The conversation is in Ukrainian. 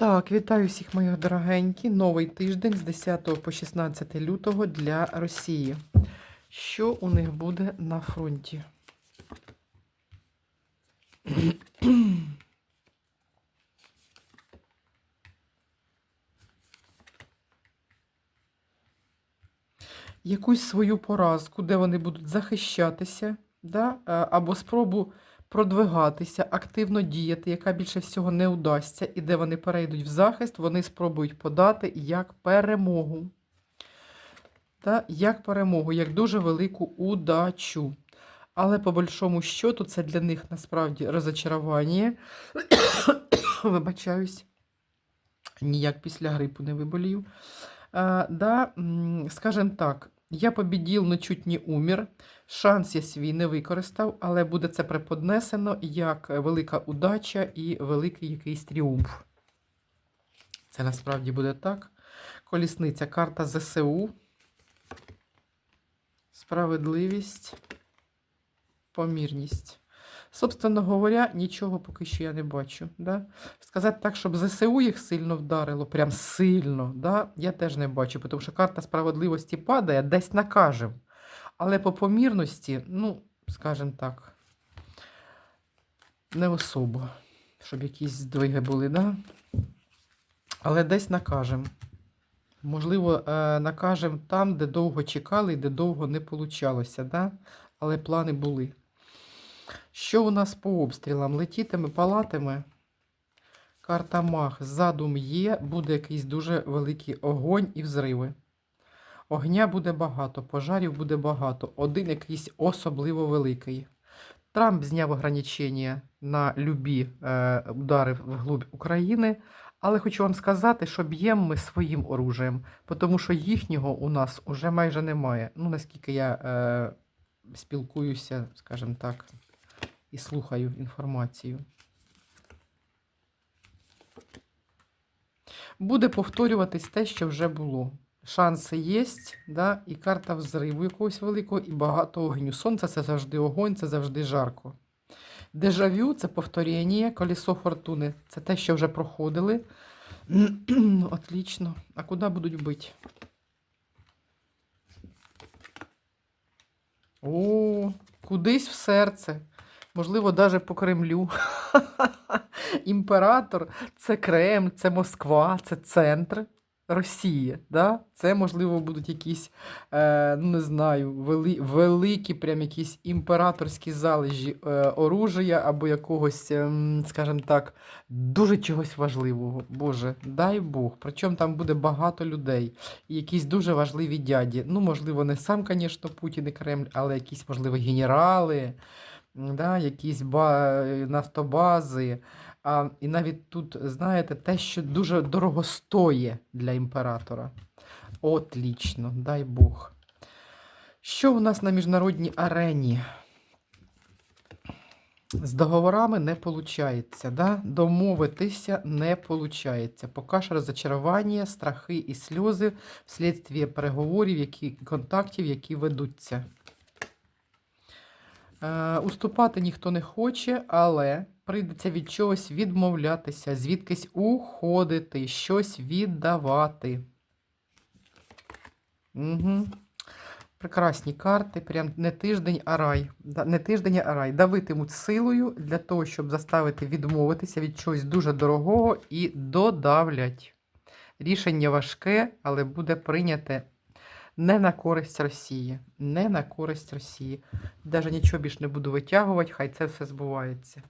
Так, вітаю всіх моїх дорогенькі. Новий тиждень з 10 по 16 лютого для Росії. Що у них буде на фронті? Якусь свою поразку, де вони будуть захищатися, да? е, або спробу продвигатися, активно діяти, яка більше всього не удасться, і де вони перейдуть в захист, вони спробують подати як перемогу. Та як перемогу, як дуже велику удачу. Але по большому щоту це для них насправді розочарування. Вибачаюсь, ніяк після грипу не виболів. А, да, м, скажем так, я побіділ, но чуть не умер. Шанс я свій не використав, але буде це преподнесено як велика удача і великий якийсь тріумф. Це насправді буде так. Колісниця, карта ЗСУ. Справедливість, помірність. Собственно говоря, нічого поки що я не бачу. Да? Сказати так, щоб ЗСУ їх сильно вдарило, прям сильно, да? я теж не бачу, тому що карта справедливості падає, десь накажем. Але по помірності, ну, скажімо так, не особо, щоб якісь здвиги були, да? але десь накажем. Можливо, е, накажем там, де довго чекали і де довго не получалося, да? але плани були. Що у нас по обстрілам? Летітиме, палатиме. Карта Мах. Задум є, буде якийсь дуже великий огонь і взриви. Огня буде багато, пожарів буде багато. Один якийсь особливо великий. Трамп зняв ограничення на любі е, удари вглубь України. Але хочу вам сказати, що б'ємо ми своїм оружієм, тому що їхнього у нас уже майже немає. Ну, наскільки я е, спілкуюся, скажімо так, і слухаю інформацію. Буде повторюватись те, що вже було. Шанси є, да? і карта взриву якогось великого, і багато огню. Сонце це завжди огонь, це завжди жарко. Дежавю це повторення, колесо фортуни. Це те, що вже проходили. Отлично. А куди будуть бити? О, кудись в серце. Можливо, навіть по Кремлю. Імператор це Кремль, це Москва, це центр Росії. Да? Це, можливо, будуть якісь, е, ну не знаю, вели, великі, прям якісь імператорські залежі е, оружия або якогось, е, скажімо так, дуже чогось важливого. Боже, дай Бог. Причому там буде багато людей. І якісь дуже важливі дяді. Ну, можливо, не сам, звісно, Путін і Кремль, але якісь, можливо, генерали да, якісь ба- нафтобази. А, і навіть тут, знаєте, те, що дуже дорого стоїть для імператора. Отлічно, дай Бог. Що у нас на міжнародній арені? З договорами не виходить, да? домовитися не виходить. Поки що розочарування, страхи і сльози вслідстві переговорів, які, контактів, які ведуться. Е, уступати ніхто не хоче, але прийдеться від чогось відмовлятися, звідкись уходити, щось віддавати. Угу. Прекрасні карти, прям не тиждень, а рай. Не тиждень, а рай. Давитимуть силою для того, щоб заставити відмовитися від чогось дуже дорогого і додавлять. Рішення важке, але буде прийняте не на користь Росії. Не на користь Росії. Даже нічого більш не буду витягувати, хай це все збувається.